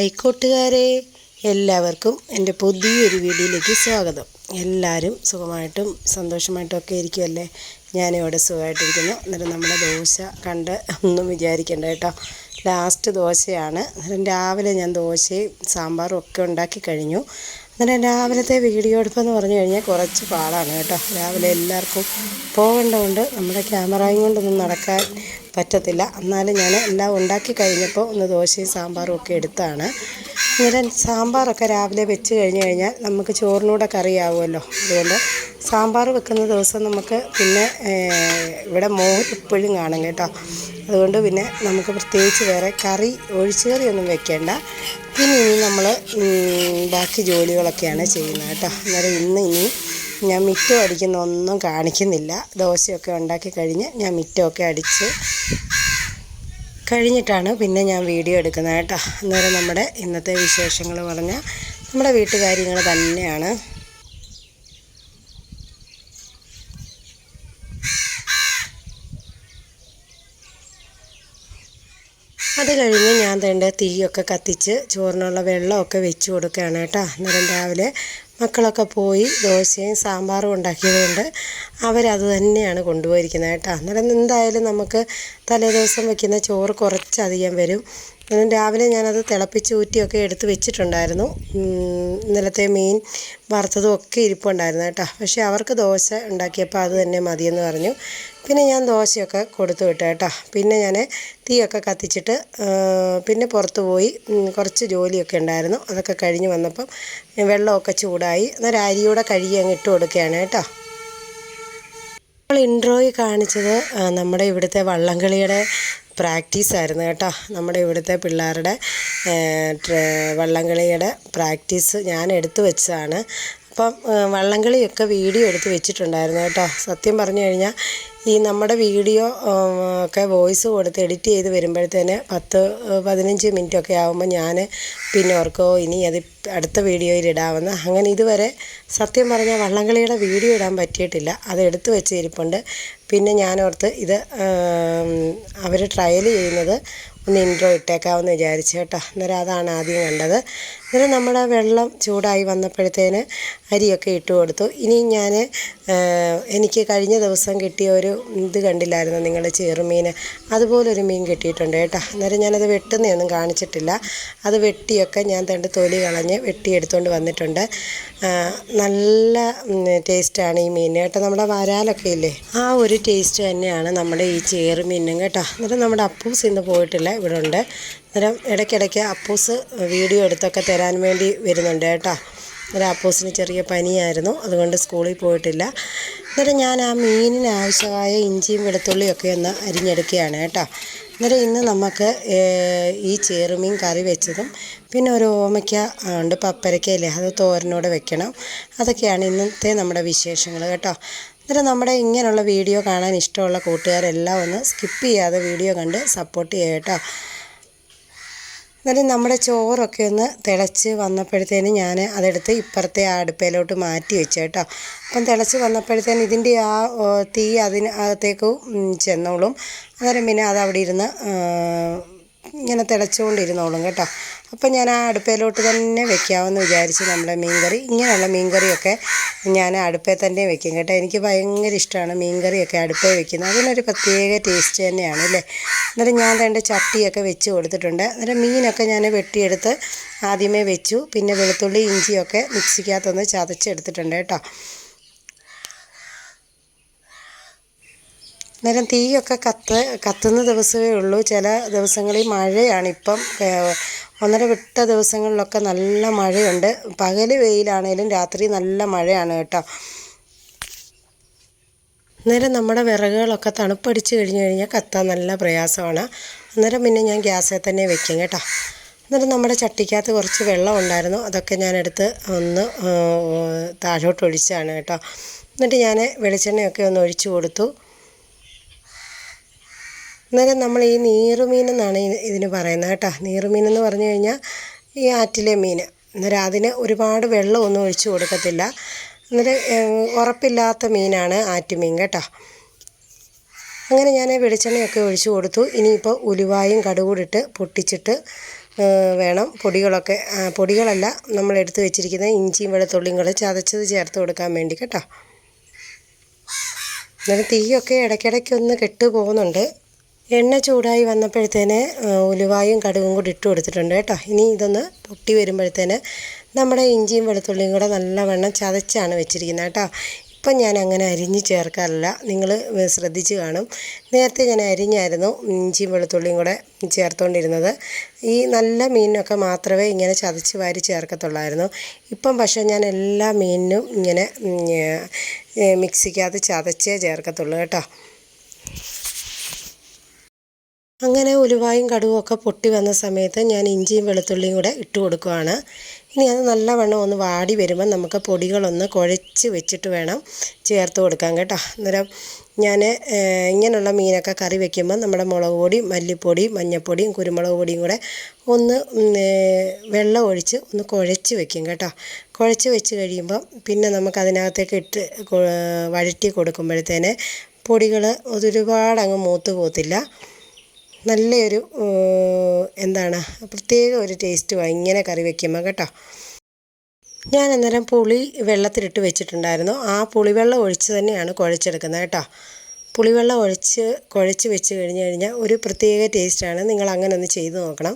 Hi കൂട്ടുകാരെ എല്ലാവർക്കും എന്റെ പുതിയൊരു വീഡിയോയിലേക്ക് സ്വാഗതം. എല്ലാവരും സുഖമായിട്ടും സന്തോഷമായിട്ടും ഒക്കെ ഇരിക്കുമല്ലേ ഞാനിവിടെ സുഖമായിട്ടിരിക്കുന്നു. അന്നേരം നമ്മുടെ ദോശ കണ്ട് ഒന്നും വിചാരിക്കേണ്ട കേട്ടോ. ലാസ്റ്റ് ദോശയാണ്. അന്നേരം രാവിലെ ഞാൻ ദോശയും സാമ്പാറും ഒക്കെ ഉണ്ടാക്കി കഴിഞ്ഞു. അന്നേരം രാവിലത്തെ വീഡിയോ എടുപ്പെന്ന് പറഞ്ഞു കഴിഞ്ഞാൽ കുറച്ച് പാടാണ് കേട്ടോ. രാവിലെ എല്ലാവർക്കും പോകേണ്ടതുകൊണ്ട് നമ്മുടെ ക്യാമറയും കൊണ്ടൊന്നും നടക്കാൻ പറ്റത്തില്ല. എന്നാലും ഞാൻ എല്ലാം ഉണ്ടാക്കി കഴിഞ്ഞപ്പോൾ ഒന്ന് ദോശയും സാമ്പാറും ഒക്കെ എടുത്താണ്. അന്നേരം സാമ്പാറൊക്കെ രാവിലെ വെച്ച് കഴിഞ്ഞ് കഴിഞ്ഞാൽ നമുക്ക് ചോറിനൂടെ കറിയാവുമല്ലോ. അതുകൊണ്ട് സാമ്പാർ വെക്കുന്ന ദിവസം നമുക്ക് പിന്നെ ഇവിടെ മോര് ഇപ്പോഴും കാണും കേട്ടോ. അതുകൊണ്ട് പിന്നെ നമുക്ക് പ്രത്യേകിച്ച് വേറെ കറി ഒഴിച്ചു കറിയൊന്നും വെക്കേണ്ട. പിന്നെ ഇനി നമ്മൾ ബാക്കി ജോലികളൊക്കെയാണ് ചെയ്യുന്നത് കേട്ടോ. അന്നേരം ഇന്ന് ഇനി ഞാൻ മിറ്റം അടിക്കുന്ന ഒന്നും കാണിക്കുന്നില്ല. ദോശയൊക്കെ ഉണ്ടാക്കി കഴിഞ്ഞ് ഞാൻ മിറ്റമൊക്കെ അടിച്ച് കഴിഞ്ഞിട്ടാണ് പിന്നെ ഞാൻ വീഡിയോ എടുക്കുന്നത് കേട്ടോ. അന്നേരം നമ്മുടെ ഇന്നത്തെ വിശേഷങ്ങൾ പറഞ്ഞാൽ നമ്മുടെ വീട്ടുകാര്യങ്ങൾ തന്നെയാണ്. അത് കഴിഞ്ഞ് ഞാൻ തേണ്ട തീയൊക്കെ കത്തിച്ച് ചോറിനുള്ള വെള്ളമൊക്കെ വെച്ച് കൊടുക്കുകയാണ് കേട്ടോ. അന്നേരം രാവിലെ മക്കളൊക്കെ പോയി ദോശയും സാമ്പാറും ഉണ്ടാക്കിയതുകൊണ്ട് അവരത് തന്നെയാണ് കൊണ്ടുപോയിരിക്കുന്നത് കേട്ടോ. അന്നേരം എന്തായാലും നമുക്ക് തലേദിവസം വെക്കുന്ന ചോറ് കുറച്ചധികം വരും. രാവിലെ ഞാനത് തിളപ്പിച്ച് ഊറ്റിയൊക്കെ എടുത്ത് വെച്ചിട്ടുണ്ടായിരുന്നു. ഇന്നലത്തെ മീൻ വറുത്തതും ഒക്കെ ഇരിപ്പുണ്ടായിരുന്നു കേട്ടോ. പക്ഷേ അവർക്ക് ദോശ ഉണ്ടാക്കിയപ്പോൾ അത് തന്നെ മതിയെന്ന് പറഞ്ഞു. പിന്നെ ഞാൻ ദോശയൊക്കെ കൊടുത്തു വിട്ടു കേട്ടോ. പിന്നെ ഞാൻ തീയൊക്കെ കത്തിച്ചിട്ട് പിന്നെ പുറത്ത് പോയി കുറച്ച് ജോലിയൊക്കെ ഉണ്ടായിരുന്നു. അതൊക്കെ കഴിഞ്ഞ് വന്നപ്പം വെള്ളമൊക്കെ ചൂടായി. അന്നേരം അരിയൂടെ കഴുകി അങ്ങ് ഇട്ട് കൊടുക്കുകയാണ് കേട്ടോ. നമ്മൾ ഇൻട്രോയിൽ കാണിച്ചത് നമ്മുടെ ഇവിടുത്തെ വള്ളംകളിയുടെ പ്രാക്ടീസ് ആയിരുന്നു കേട്ടോ. നമ്മുടെ ഇവിടുത്തെ പിള്ളേരുടെ വള്ളംകളിയുടെ പ്രാക്ടീസ് ഞാൻ എടുത്തു വെച്ചതാണ്. അപ്പം വള്ളംകളിയൊക്കെ വീഡിയോ എടുത്ത് വെച്ചിട്ടുണ്ടായിരുന്നു കേട്ടോ. സത്യം പറഞ്ഞു കഴിഞ്ഞാൽ ഈ നമ്മുടെ വീഡിയോ ഒക്കെ വോയിസ് കൊടുത്ത് എഡിറ്റ് ചെയ്ത് വരുമ്പോഴത്തേന് പത്ത് പതിനഞ്ച് മിനിറ്റ് ഒക്കെ ആകുമ്പോൾ ഞാൻ പിന്നെ ഓർക്കോ ഇനി അത് അടുത്ത വീഡിയോയിൽ ഇടാമെന്ന്. അങ്ങനെ ഇതുവരെ സത്യം പറഞ്ഞാൽ വള്ളംകളിയുടെ വീഡിയോ ഇടാൻ പറ്റിയിട്ടില്ല. അത് എടുത്തു വെച്ച് ഇരിപ്പുണ്ട്. പിന്നെ ഞാൻ ഞാനോർത്ത് ഇത് അവർ ട്രയൽ ചെയ്യുന്നത് ഒന്ന് ഇൻട്രോ ഇട്ടേക്കാമെന്ന് വിചാരിച്ചു കേട്ടോ. അന്നേരം അതാണ് ആദ്യം കണ്ടത്. അന്നേരം നമ്മുടെ വെള്ളം ചൂടായി വന്നപ്പോഴത്തേന് അരിയൊക്കെ ഇട്ട് കൊടുത്തു. ഇനി ഞാൻ എനിക്ക് കഴിഞ്ഞ ദിവസം കിട്ടിയ ഒരു ഇത് കണ്ടില്ലായിരുന്നു നിങ്ങൾ ചെറുമീൻ അതുപോലൊരു മീൻ കിട്ടിയിട്ടുണ്ട് കേട്ടോ. അന്നേരം ഞാനത് വെട്ടുന്നതൊന്നും കാണിച്ചിട്ടില്ല. അത് വെട്ടിയൊക്കെ ഞാൻ തണ്ട് തൊലി കളഞ്ഞ് വെട്ടിയെടുത്തുകൊണ്ട് വന്നിട്ടുണ്ട്. നല്ല ടേസ്റ്റാണ് ഈ മീൻ കേട്ടോ. നമ്മുടെ വരാലൊക്കെ ഇല്ലേ? ആ ഒരു ടേസ്റ്റ് തന്നെയാണ് നമ്മുടെ ഈ ചേറുമീനും കേട്ടോ. അന്നേരം നമ്മുടെ അപ്പൂസ് ഇന്ന് പോയിട്ടില്ല ഇവിടെ ഉണ്ട് അന്നേരം ഇടയ്ക്കിടയ്ക്ക് അപ്പൂസ് വീഡിയോ എടുത്തൊക്കെ തരാൻ വേണ്ടി വരുന്നുണ്ട് കേട്ടോ. അന്നേരം അപ്പൂസിന് ചെറിയ പനിയായിരുന്നു അതുകൊണ്ട് സ്കൂളിൽ പോയിട്ടില്ല. അന്നേരം ഞാൻ ആ മീനിന് ആവശ്യമായ ഇഞ്ചിയും വെളുത്തുള്ളിയും ഒക്കെ ഒന്ന് അരിഞ്ഞെടുക്കുകയാണ് കേട്ടോ. അന്നേരം ഇന്ന് നമുക്ക് ഈ ചേറുമീൻ കറി വെച്ചതും പിന്നെ ഒരു ഓമയ്ക്ക ഉണ്ട് പപ്പരക്കയില്ലേ അത് തോരനോടെ വെക്കണം. അതൊക്കെയാണ് ഇന്നത്തെ നമ്മുടെ വിശേഷങ്ങൾ കേട്ടോ. അന്നേരം നമ്മുടെ ഇങ്ങനെയുള്ള വീഡിയോ കാണാൻ ഇഷ്ടമുള്ള കൂട്ടുകാരെല്ലാം ഒന്ന് സ്കിപ്പ് ചെയ്യാതെ വീഡിയോ കണ്ട് സപ്പോർട്ട് ചെയ്യുക കേട്ടോ. എന്നാലും നമ്മുടെ ചോറൊക്കെ ഒന്ന് തിളച്ച് വന്നപ്പോഴത്തേന് ഞാൻ അതെടുത്ത് ഇപ്പുറത്തെ ആ അടുപ്പയിലോട്ട് മാറ്റി വെച്ചു കേട്ടോ. അപ്പം തിളച്ച് വന്നപ്പോഴത്തേന് ഇതിന്റെ ആ തീ അതിന് അകത്തേക്ക് ഉം, ചെന്നോളും. അന്നേരം പിന്നെ അത് അവിടെ ഇരുന്ന് ഇങ്ങനെ തിളച്ചുകൊണ്ടിരുന്നോളും കേട്ടോ. അപ്പം ഞാൻ ആ അടുപ്പയിലോട്ട് തന്നെ വെക്കാമെന്ന് വിചാരിച്ച് നമ്മുടെ മീൻകറി ഇങ്ങനെയുള്ള മീൻകറിയൊക്കെ ഞാൻ അടുപ്പേ തന്നെ വെക്കും കേട്ടോ. എനിക്ക് ഭയങ്കര ഇഷ്ടമാണ് മീൻകറിയൊക്കെ അടുപ്പേ വെക്കുന്നത്. അതിനൊരു പ്രത്യേക ടേസ്റ്റ് തന്നെയാണ് അല്ലേ? എന്നിട്ട് ഞാൻ രണ്ട് ചട്ടിയൊക്കെ വെച്ച് കൊടുത്തിട്ടുണ്ട്. എന്നിട്ട് മീനൊക്കെ ഞാൻ വെട്ടിയെടുത്ത് ആദ്യമേ വെച്ചു. പിന്നെ വെളുത്തുള്ളി ഇഞ്ചിയൊക്കെ മിക്സിക്കകത്തൊന്ന് ചതച്ചെടുത്തിട്ടുണ്ട് കേട്ടോ. അന്നേരം തീയൊക്കെ കത്ത് കത്തുന്ന ദിവസമേ ഉള്ളൂ. ചില ദിവസങ്ങളിൽ മഴയാണ്. ഇപ്പം ഒന്നര വിട്ട ദിവസങ്ങളിലൊക്കെ നല്ല മഴയുണ്ട്. പകൽ വെയിലാണേലും രാത്രി നല്ല മഴയാണ് കേട്ടോ. അന്നേരം നമ്മുടെ വിറകുകളൊക്കെ തണുപ്പടിച്ച് കഴിഞ്ഞ് കഴിഞ്ഞാൽ കത്താൻ നല്ല പ്രയാസമാണ്. അന്നേരം പിന്നെ ഞാൻ ഗ്യാസിൽ തന്നെ വെക്കും കേട്ടോ. അന്നേരം നമ്മുടെ ചട്ടിക്കകത്ത് കുറച്ച് വെള്ളം ഉണ്ടായിരുന്നു. അതൊക്കെ ഞാനെടുത്ത് ഒന്ന് താഴോട്ട് ഒഴിച്ചാണ് കേട്ടോ. എന്നിട്ട് ഞാൻ വെളിച്ചെണ്ണയൊക്കെ ഒന്ന് ഒഴിച്ചു കൊടുത്തു. അന്നേരം നമ്മൾ ഈ നീറുമീൻ എന്നാണ് ഇതിന് പറയുന്നത് കേട്ടോ. നീറുമീൻ എന്ന് പറഞ്ഞു കഴിഞ്ഞാൽ ഈ ആറ്റിലെ മീൻ. അന്നേരം അതിന് ഒരുപാട് വെള്ളമൊന്നും ഒഴിച്ചു കൊടുക്കത്തില്ല. അന്നേരം ഉറപ്പില്ലാത്ത മീനാണ് ആറ്റുമീൻ കേട്ടോ. അങ്ങനെ ഞാൻ വെളിച്ചെണ്ണയൊക്കെ ഒഴിച്ചു കൊടുത്തു. ഇനിയിപ്പോൾ ഉലുവായും കടുകൂടിട്ട് പൊട്ടിച്ചിട്ട് വേണം പൊടികളൊക്കെ പൊടികളല്ല നമ്മൾ എടുത്തു വെച്ചിരിക്കുന്ന ഇഞ്ചിയും വെളുത്തുള്ളിയും കൂടെ ചതച്ചത് ചേർത്ത് കൊടുക്കാൻ വേണ്ടി കേട്ടോ. അന്നേരം തീയൊക്കെ ഇടയ്ക്കിടയ്ക്ക് ഒന്ന് കെട്ട് പോകുന്നുണ്ട് എണ്ണ ചൂടായി വന്നപ്പോഴത്തേന് ഉലുവായും കടുകും കൂടി ഇട്ട് കൊടുത്തിട്ടുണ്ട് കേട്ടോ. ഇനി ഇതൊന്ന് പൊട്ടി വരുമ്പോഴത്തേന് നമ്മുടെ ഇഞ്ചിയും വെളുത്തുള്ളിയും കൂടെ നല്ലവണ്ണം ചതച്ചാണ് വെച്ചിരിക്കുന്നത് കേട്ടോ. ഇപ്പം ഞാൻ അങ്ങനെ അരിഞ്ഞ് ചേർക്കാറില്ല. നിങ്ങൾ ശ്രദ്ധിച്ച് കാണും. നേരത്തെ ഞാൻ അരിഞ്ഞായിരുന്നു ഇഞ്ചിയും വെളുത്തുള്ളിയും കൂടെ ചേർത്തുകൊണ്ടിരുന്നത് ഈ നല്ല മീനിനൊക്കെ മാത്രമേ ഇങ്ങനെ ചതച്ച് വാരി ചേർക്കത്തുള്ളായിരുന്നു. ഇപ്പം പക്ഷേ ഞാൻ എല്ലാ മീനിനും ഇങ്ങനെ മിക്സിക്കകത്ത് ചതച്ചേ ചേർക്കത്തുള്ളൂ കേട്ടോ. അങ്ങനെ ഉലുവായും കടുവും ഒക്കെ പൊട്ടി വന്ന സമയത്ത് ഞാൻ ഇഞ്ചിയും വെളുത്തുള്ളിയും കൂടെ ഇട്ട് കൊടുക്കുവാണ്. ഇനി അത് നല്ലവണ്ണം ഒന്ന് വാടി വരുമ്പോൾ നമുക്ക് പൊടികളൊന്ന് കുഴച്ച് വെച്ചിട്ട് വേണം ചേർത്ത് കൊടുക്കാൻ കേട്ടോ. അന്നേരം ഞാൻ ഇങ്ങനെയുള്ള മീനൊക്കെ കറി വെക്കുമ്പോൾ നമ്മുടെ മുളക് പൊടി മല്ലിപ്പൊടി മഞ്ഞൾപ്പൊടിയും കുരുമുളക് പൊടിയും കൂടെ ഒന്ന് വെള്ളം ഒഴിച്ച് ഒന്ന് കുഴച്ച് വെക്കും കേട്ടോ. കുഴച്ച് വെച്ച് കഴിയുമ്പോൾ പിന്നെ നമുക്ക് അതിനകത്തേക്ക് ഇട്ട് വഴറ്റി കൊടുക്കുമ്പോഴത്തേന് പൊടികൾ ഒരുപാട് മൂത്ത് പോകത്തില്ല. നല്ലൊരു എന്താണ് പ്രത്യേക ഒരു ടേസ്റ്റുമാണ് ഇങ്ങനെ കറി വെക്കുമ്പോൾ കേട്ടോ. ഞാൻ അന്നേരം പുളി വെള്ളത്തിലിട്ട് വെച്ചിട്ടുണ്ടായിരുന്നു. ആ പുളിവെള്ളം ഒഴിച്ച് തന്നെയാണ് കുഴച്ചെടുക്കുന്നത് കേട്ടോ. പുളിവെള്ളം ഒഴിച്ച് കുഴച്ച് വെച്ച് കഴിഞ്ഞ് കഴിഞ്ഞാൽ ഒരു പ്രത്യേക ടേസ്റ്റാണ് നിങ്ങൾ അങ്ങനെ ഒന്ന് ചെയ്ത് നോക്കണം.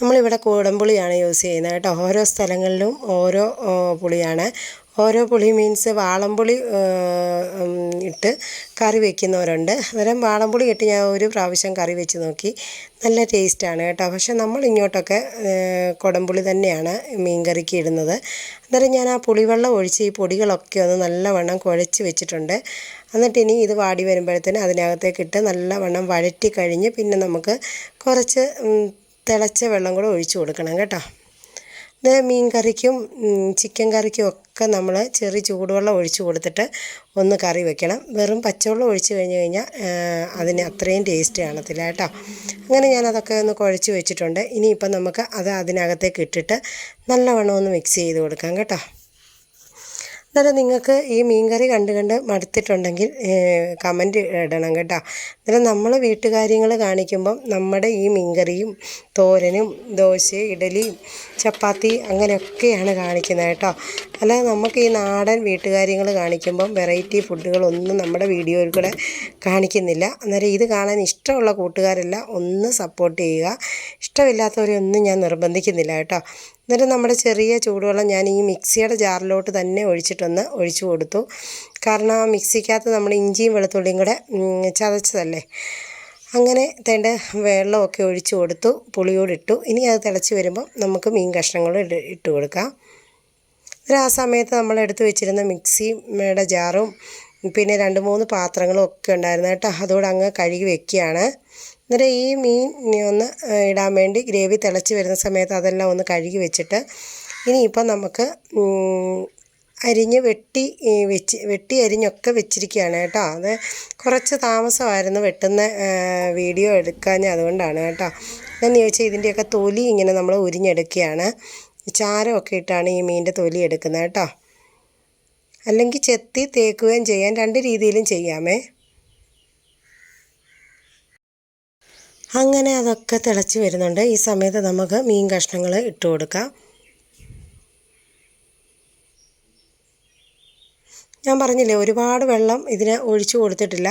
നമ്മളിവിടെ കൂടംപുളിയാണ് യൂസ് ചെയ്യുന്നത് കേട്ടോ. ഓരോ സ്ഥലങ്ങളിലും ഓരോ പുളിയാണ്. ഓരോ പുളി മീൻസ് വാളംപുളി ഇട്ട് കറി വെക്കുന്നവരുണ്ട്. അന്നേരം വാളംപുളി ഇട്ട് ഞാൻ ഒരു പ്രാവശ്യം കറി വെച്ച് നോക്കി. നല്ല ടേസ്റ്റാണ് കേട്ടോ. പക്ഷെ നമ്മൾ ഇങ്ങോട്ടൊക്കെ കുടംപുളി തന്നെയാണ് മീൻ കറിക്ക് ഇടുന്നത്. അന്നേരം ഞാൻ ആ പുളിവെള്ളം ഒഴിച്ച് ഈ പൊടികളൊക്കെ ഒന്ന് നല്ലവണ്ണം കുഴച്ച് വെച്ചിട്ടുണ്ട്. എന്നിട്ട് ഇനി ഇത് വാടി വരുമ്പോഴത്തേന് അതിനകത്തേക്ക് ഇട്ട് നല്ലവണ്ണം വഴറ്റി കഴിഞ്ഞ് പിന്നെ നമുക്ക് കുറച്ച് തിളച്ച വെള്ളം കൂടെ ഒഴിച്ച് കൊടുക്കണം കേട്ടോ. മീൻ കറിക്കും ചിക്കൻ കറിക്കും ഒക്കെ നമ്മൾ ചെറിയ ചൂടുവെള്ളം ഒഴിച്ച് കൊടുത്തിട്ട് ഒന്ന് കറി വെക്കണം. വെറും പച്ചവെള്ളം ഒഴിച്ച് കഴിഞ്ഞ് കഴിഞ്ഞാൽ അതിന് അത്രയും ടേസ്റ്റ് കാണത്തില്ല കേട്ടോ. അങ്ങനെ ഞാൻ അതൊക്കെ ഒന്ന് കുഴച്ച് വെച്ചിട്ടുണ്ട്. ഇനിയിപ്പം നമുക്ക് അത് അതിനകത്തേക്ക് ഇട്ടിട്ട് നല്ലവണ്ണം ഒന്ന് മിക്സ് ചെയ്ത് കൊടുക്കാം കേട്ടോ. അന്നേരം നിങ്ങൾക്ക് ഈ മീൻകറി കണ്ട് കണ്ട് മടുത്തിട്ടുണ്ടെങ്കിൽ കമന്റ് ഇടണം കേട്ടോ. അന്നേരം നമ്മൾ വീട്ടുകാര്യങ്ങൾ കാണിക്കുമ്പം നമ്മുടെ ഈ മീൻകറിയും തോരനും ദോശ ഇഡലിയും ചപ്പാത്തി അങ്ങനെയൊക്കെയാണ് കാണിക്കുന്നത് കേട്ടോ. അല്ലാതെ നമുക്ക് ഈ നാടൻ വീട്ടുകാര്യങ്ങൾ കാണിക്കുമ്പം വെറൈറ്റി ഫുഡുകളൊന്നും നമ്മുടെ വീഡിയോയിൽ കൂടെ കാണിക്കുന്നില്ല. അന്നേരം ഇത് കാണാൻ ഇഷ്ടമുള്ള കൂട്ടുകാരെല്ലാം ഒന്ന് സപ്പോർട്ട് ചെയ്യുക. ഇഷ്ടമില്ലാത്തവരെ ഒന്നും ഞാൻ നിർബന്ധിക്കുന്നില്ല കേട്ടോ. എന്നിട്ട് നമ്മുടെ ചെറിയ ചൂടുവെള്ളം ഞാൻ ഈ മിക്സിയുടെ ജാറിലോട്ട് തന്നെ ഒഴിച്ചിട്ടൊന്ന് ഒഴിച്ചു കൊടുത്തു. കാരണം ആ മിക്സിക്കകത്ത് നമ്മൾ ഇഞ്ചിയും വെളുത്തുള്ളിയും കൂടെ ചതച്ചതല്ലേ? അങ്ങനെ തേണ്ട വെള്ളമൊക്കെ ഒഴിച്ചു കൊടുത്തു പുളിയോട് ഇട്ടു. ഇനി അത് തിളച്ച് വരുമ്പോൾ നമുക്ക് മീൻ കഷ്ണങ്ങൾ ഇട്ട് കൊടുക്കാം. എന്നിട്ട് ആ സമയത്ത് നമ്മൾ എടുത്തു വെച്ചിരുന്ന മിക്സിയുടെ ജാറും പിന്നെ രണ്ട് മൂന്ന് പാത്രങ്ങളും ഒക്കെ ഉണ്ടായിരുന്നു കേട്ടോ. അതുകൂടെ അങ്ങ് കഴുകി വെക്കുകയാണ്. എന്നിട്ട് ഈ മീൻ ഒന്ന് ഇടാൻ വേണ്ടി ഗ്രേവി തിളച്ച് വരുന്ന സമയത്ത് അതെല്ലാം ഒന്ന് കഴുകി വെച്ചിട്ട് ഇനിയിപ്പം നമുക്ക് അരിഞ്ഞ് വെട്ടി വെച്ച് വെട്ടി അരിഞ്ഞൊക്കെ വെച്ചിരിക്കുകയാണ് കേട്ടോ. അത് കുറച്ച് താമസമായിരുന്നു വെട്ടുന്ന വീഡിയോ എടുക്കാൻ അതുകൊണ്ടാണ് കേട്ടോ. എന്ന് ചോദിച്ചാൽ ഇതിന്റെയൊക്കെ തൊലി ഇങ്ങനെ നമ്മൾ ഉരിഞ്ഞെടുക്കുകയാണ്. ചാരമൊക്കെ ഇട്ടാണ് ഈ മീനിന്റെ തൊലി എടുക്കുന്നത് കേട്ടോ. അല്ലെങ്കിൽ ചെത്തി തേക്കുകയും ചെയ്യാൻ രണ്ട് രീതിയിലും ചെയ്യാമേ. അങ്ങനെ അതൊക്കെ തിളച്ച് വരുന്നുണ്ട്. ഈ സമയത്ത് നമുക്ക് മീൻ കഷ്ണങ്ങൾ ഇട്ട് കൊടുക്കാം. ഞാൻ പറഞ്ഞില്ലേ ഒരുപാട് വെള്ളം ഇതിന് ഒഴിച്ചു കൊടുത്തിട്ടില്ല.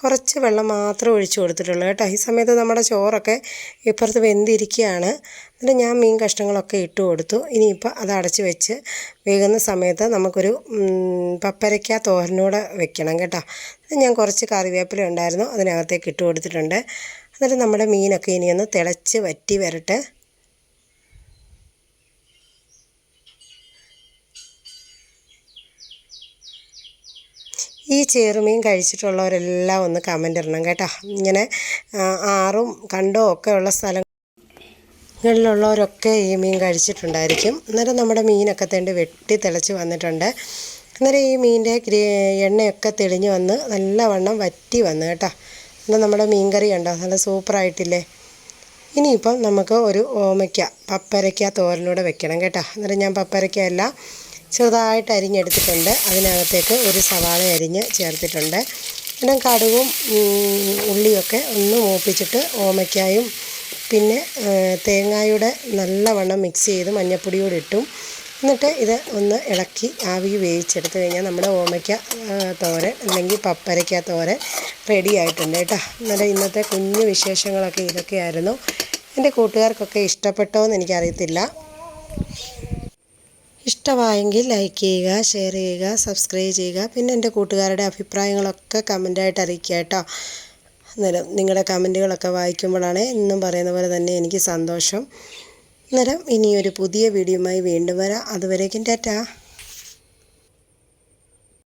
കുറച്ച് വെള്ളം മാത്രമേ ഒഴിച്ചു കൊടുത്തിട്ടുള്ളൂ കേട്ടോ. ഈ സമയത്ത് നമ്മുടെ ചോറൊക്കെ ഇപ്പുറത്ത് വെന്തിരിക്കുകയാണ്. എന്നിട്ട് ഞാൻ മീൻ കഷ്ണങ്ങളൊക്കെ ഇട്ട് കൊടുത്തു. ഇനിയിപ്പോൾ അത് അടച്ച് വെച്ച് വേകുന്ന സമയത്ത് നമുക്കൊരു പപ്പരയ്ക്ക തോരനൂടെ വെക്കണം കേട്ടോ. ഞാൻ കുറച്ച് കറിവേപ്പില ഉണ്ടായിരുന്നു അതിനകത്തേക്ക് ഇട്ട് കൊടുത്തിട്ടുണ്ട്. എന്നിട്ട് നമ്മുടെ മീനൊക്കെ ഇനിയൊന്ന് തിളച്ച് വറ്റി വരട്ടെ. ഈ ചേറുമീൻ കഴിച്ചിട്ടുള്ളവരെല്ലാം ഒന്ന് കമന്റ് ഇടണം കേട്ടോ. ഇങ്ങനെ ആറും കണ്ടോ ഒക്കെ ഉള്ള സ്ഥലങ്ങളിലുള്ളവരൊക്കെ ഈ മീൻ കഴിച്ചിട്ടുണ്ടായിരിക്കും. അന്നേരം നമ്മുടെ മീനൊക്കെ തേണ്ടി വെട്ടി തിളച്ച് വന്നിട്ടുണ്ട്. അന്നേരം ഈ മീനിന്റെ എണ്ണയൊക്കെ തെളിഞ്ഞ് വന്ന് നല്ലവണ്ണം വറ്റി വന്നു കേട്ടോ. എന്നാൽ നമ്മുടെ മീൻ കറി ഉണ്ടോ നല്ല സൂപ്പറായിട്ടില്ലേ ഇനിയിപ്പം നമുക്ക് ഒരു ഓമയ്ക്ക പപ്പരയ്ക്ക തോരനൂടെ വെക്കണം കേട്ടോ. എന്നിട്ട് ഞാൻ പപ്പരയ്ക്ക എല്ലാം ചെറുതായിട്ട് അരിഞ്ഞെടുത്തിട്ടുണ്ട്. അതിനകത്തേക്ക് ഒരു സവാള അരിഞ്ഞ് ചേർത്തിട്ടുണ്ട്. പിന്നെ കടുകും ഉള്ളിയൊക്കെ ഒന്ന് മൂപ്പിച്ചിട്ട് ഓമയ്ക്കായും പിന്നെ തേങ്ങായുടെ നല്ലവണ്ണം മിക്സ് ചെയ്ത് മഞ്ഞപ്പൊടിയോട് ഇട്ടും എന്നിട്ട് ഇത് ഒന്ന് ഇളക്കി ആവി വേവിച്ചെടുത്ത് കഴിഞ്ഞാൽ നമ്മുടെ ഓമയ്ക്ക തോരൻ അല്ലെങ്കിൽ പപ്പരയ്ക്ക തോരൻ റെഡി ആയിട്ടുണ്ട് കേട്ടോ. അന്നേരം ഇന്നത്തെ കുഞ്ഞു വിശേഷങ്ങളൊക്കെ ഇതൊക്കെയായിരുന്നു. എന്റെ കൂട്ടുകാർക്കൊക്കെ ഇഷ്ടപ്പെട്ടോ എന്ന് എനിക്കറിയത്തില്ല. ഇഷ്ടമായെങ്കിൽ ലൈക്ക് ചെയ്യുക ഷെയർ ചെയ്യുക സബ്സ്ക്രൈബ് ചെയ്യുക. പിന്നെ എന്റെ കൂട്ടുകാരുടെ അഭിപ്രായങ്ങളൊക്കെ കമന്റായിട്ട് അറിയിക്കുക കേട്ടോ. അന്നേരം നിങ്ങളുടെ കമന്റുകളൊക്കെ വായിക്കുമ്പോഴാണ് എന്നും പറയുന്ന പോലെ തന്നെ എനിക്ക് സന്തോഷം. അന്നേരം ഇനിയൊരു പുതിയ വീഡിയോയുമായി വീണ്ടും വരാം. അതുവരേക്കും ടാറ്റാ.